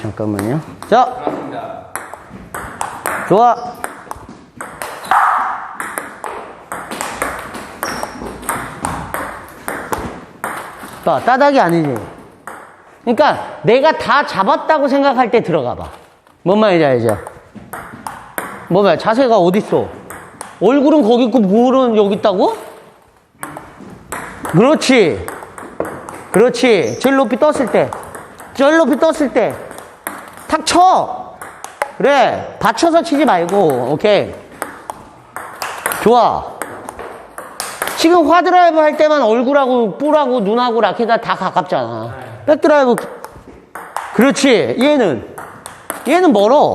잠깐만요. 자, 좋아. 봐, 따닥이 아니지. 그러니까 내가 다 잡았다고 생각할 때 들어가 봐. 뭔 말인지 알죠? 뭐 말, 자세가 어딨어? 얼굴은 거기 있고 물은 여기 있다고? 그렇지. 그렇지. 제일 높이 떴을 때. 제일 높이 떴을 때. 탁 쳐. 그래. 받쳐서 치지 말고. 오케이. 좋아. 지금 화드라이브 할 때만 얼굴하고 뿔하고 눈하고 라켓가 다 가깝잖아. 백드라이브. 그렇지. 얘는. 얘는 멀어.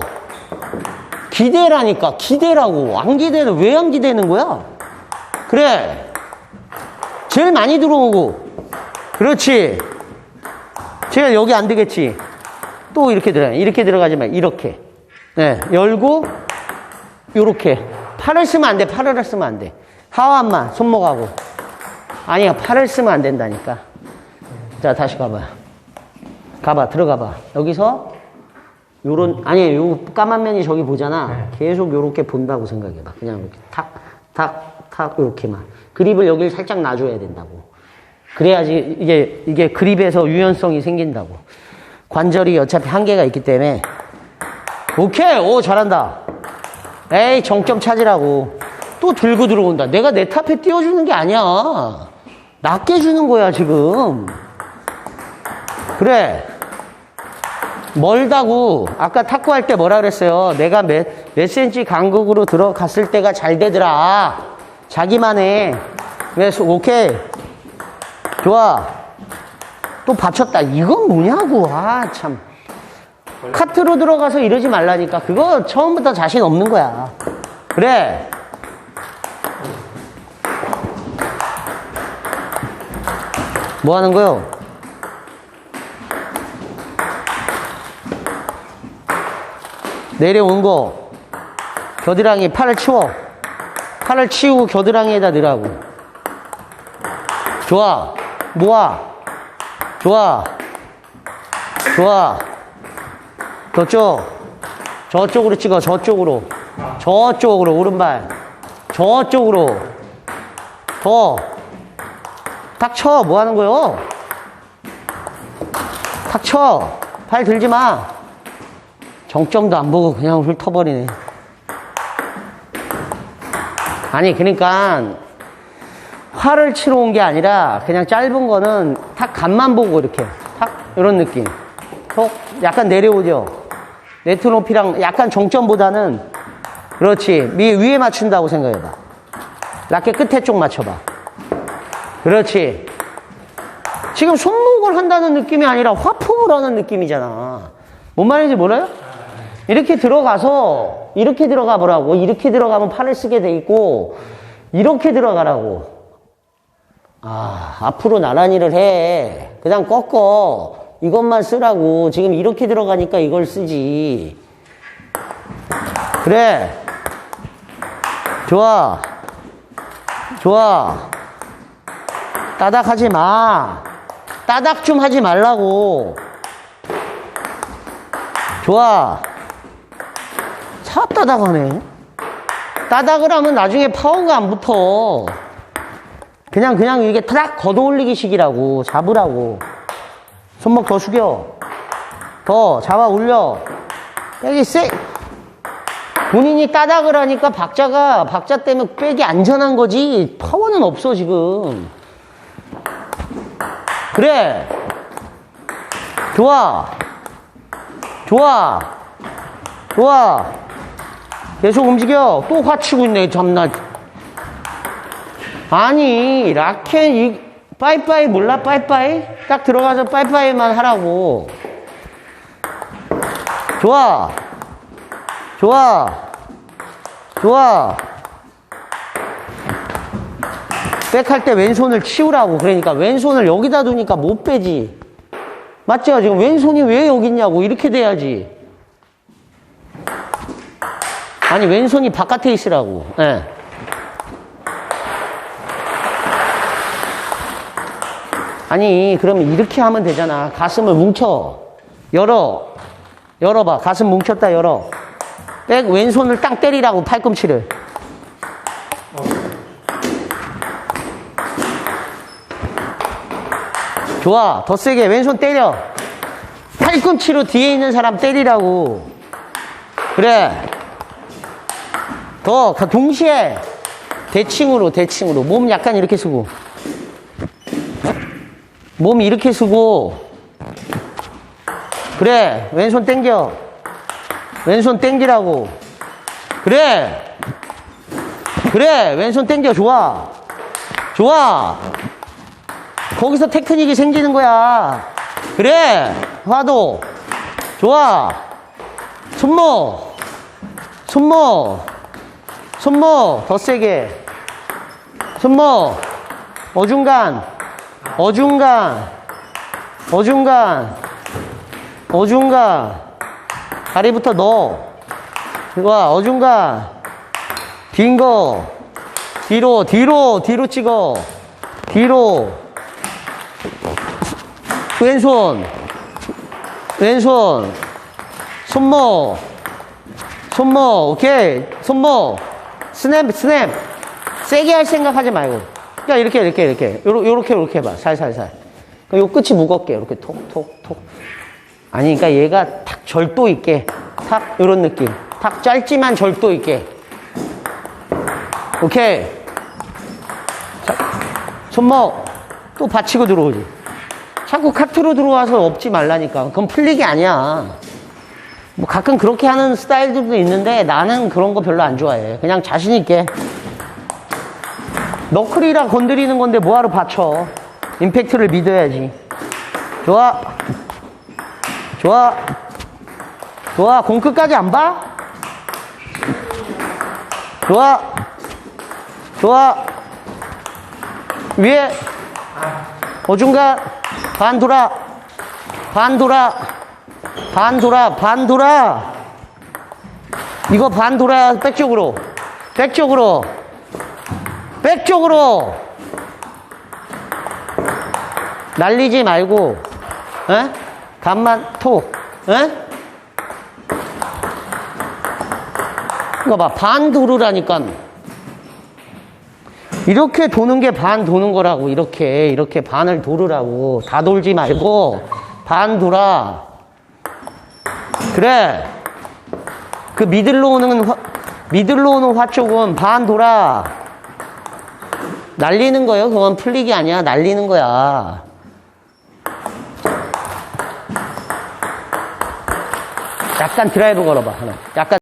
기대라니까. 기대라고. 안 기대는 왜 안 기대는 거야? 그래. 제일 많이 들어오고. 그렇지. 제가 여기 안 되겠지. 또 이렇게 들어가. 이렇게 들어가지 마. 이렇게. 네. 열고, 요렇게. 팔을 쓰면 안 돼. 팔을 쓰면 안 돼. 하완만, 손목하고. 아니야. 팔을 쓰면 안 된다니까. 자, 다시 가봐. 가봐. 들어가봐. 여기서, 요런, 아니, 요 까만 면이 저기 보잖아. 계속 요렇게 본다고 생각해 봐. 그냥 이렇게 탁, 탁, 탁, 요렇게만. 그립을 여길 살짝 놔줘야 된다고. 그래야지 이게, 이게 그립에서 유연성이 생긴다고. 관절이 어차피 한계가 있기 때문에. 오케이! 오, 잘한다. 에이, 정점 찾으라고. 또 들고 들어온다. 내가 내 탑에 띄워주는 게 아니야. 낮게 주는 거야, 지금. 그래. 멀다고. 아까 탁구 할 때 뭐라 그랬어요? 내가 몇, 몇 센치 간극으로 들어갔을 때가 잘 되더라. 자기만의. 오케이. 좋아. 또 받쳤다. 이건 뭐냐고. 아, 참. 카트로 들어가서 이러지 말라니까. 그거 처음부터 자신 없는 거야. 그래. 뭐 하는 거요? 내려온 거. 겨드랑이 팔을 치워. 팔을 치우고 겨드랑이에다 넣으라고. 좋아. 모아. 좋아. 좋아. 저쪽. 저쪽으로 찍어. 저쪽으로. 저쪽으로. 오른발. 저쪽으로. 더. 탁 쳐. 뭐 하는 거요? 탁 쳐. 팔 들지 마. 정점도 안 보고 그냥 훑어버리네. 아니, 그러니까 활을 치러 온 게 아니라 그냥 짧은 거는 탁 간만 보고 이렇게 탁 이런 느낌. 톡 약간 내려오죠. 네트 높이랑 약간 정점보다는 그렇지 위, 위에 맞춘다고 생각해봐. 라켓 끝에 쪽 맞춰봐. 그렇지. 지금 손목을 한다는 느낌이 아니라 화풍을 하는 느낌이잖아. 뭔 말인지 몰라요? 이렇게 들어가서 이렇게 들어가 보라고. 이렇게 들어가면 팔을 쓰게 돼 있고 이렇게 들어가라고. 아, 앞으로 나란히를 해. 그냥 꺾어. 이것만 쓰라고. 지금 이렇게 들어가니까 이걸 쓰지. 그래. 좋아. 좋아. 따닥 하지 마. 따닥 좀 하지 말라고. 좋아. 차 따닥 하네. 따닥을 하면 나중에 파워가 안 붙어. 그냥, 그냥 이게 타닥 걷어 올리기 식이라고. 잡으라고. 손목 더 숙여. 더 잡아 올려. 여기 쎄. 본인이 따닥을 하니까 박자가, 박자 때문에 백이 안전한 거지. 파워는 없어, 지금. 그래. 좋아. 좋아. 좋아. 계속 움직여. 또 화치고 있네, 참나. 아니, 라켓, 이, 빠이빠이 몰라, 빠이빠이? 딱 들어가서 빠이빠이만 하라고. 좋아. 좋아. 좋아. 백할 때 왼손을 치우라고. 그러니까 왼손을 여기다 두니까 못 빼지. 맞죠? 지금 왼손이 왜 여기 있냐고. 이렇게 돼야지. 아니, 왼손이 바깥에 있으라고. 예. 아니, 그러면 이렇게 하면 되잖아. 가슴을 뭉쳐. 열어. 열어봐. 가슴 뭉쳤다 열어. 백 왼손을 땅 때리라고 팔꿈치를. 좋아. 더 세게 왼손 때려. 팔꿈치로 뒤에 있는 사람 때리라고. 그래. 더 가- 동시에 대칭으로 대칭으로 몸 약간 이렇게 쓰고 몸 이렇게 쓰고. 그래 왼손 땡겨. 왼손 땡기라고. 그래. 그래 왼손 땡겨. 좋아. 좋아. 거기서 테크닉이 생기는 거야. 그래. 화도. 좋아. 손목. 손목. 손목. 더 세게. 손목. 어중간 어중간 어중간 어중간. 다리부터 넣어. 좋아 어중간. 빈거 뒤로 뒤로 뒤로 찍어. 뒤로. 왼손. 왼손. 손목. 손목. 오케이. 손목. 스냅 스냅. 세게 할 생각 하지 말고 그냥 이렇게 이렇게 이렇게. 요러- 요렇게 요렇게 해봐. 살살살. 그요 끝이 무겁게 이렇게 톡 톡 톡. 아니 그러니까 얘가 탁 절도 있게. 탁 요런 느낌. 탁 짧지만 절도 있게. 오케이. 자, 손목. 또 받치고 들어오지. 자꾸 카트로 들어와서 업지 말라니까. 그건 풀리기 아니야. 뭐 가끔 그렇게 하는 스타일들도 있는데 나는 그런 거 별로 안 좋아해. 그냥 자신 있게. 너클이라 건드리는 건데 뭐하러 받쳐. 임팩트를 믿어야지. 좋아. 좋아. 좋아. 공 끝까지 안 봐? 좋아. 좋아. 위에. 어중간. 반 돌아. 반 돌아. 반 돌아, 반 돌아. 이거 반 돌아, 백 쪽으로. 백 쪽으로. 백 쪽으로. 날리지 말고, 에? 간만 톡, 에? 이거 봐, 반 도르라니까. 이렇게 도는 게 반 도는 거라고, 이렇게, 이렇게 반을 도르라고. 다 돌지 말고, 반 돌아. 그래. 그 미들로 오는 화, 미들로 오는 화 쪽은 반 돌아. 날리는 거예요. 그건 풀리기 아니야. 날리는 거야. 약간 드라이브 걸어봐. 하나. 약간.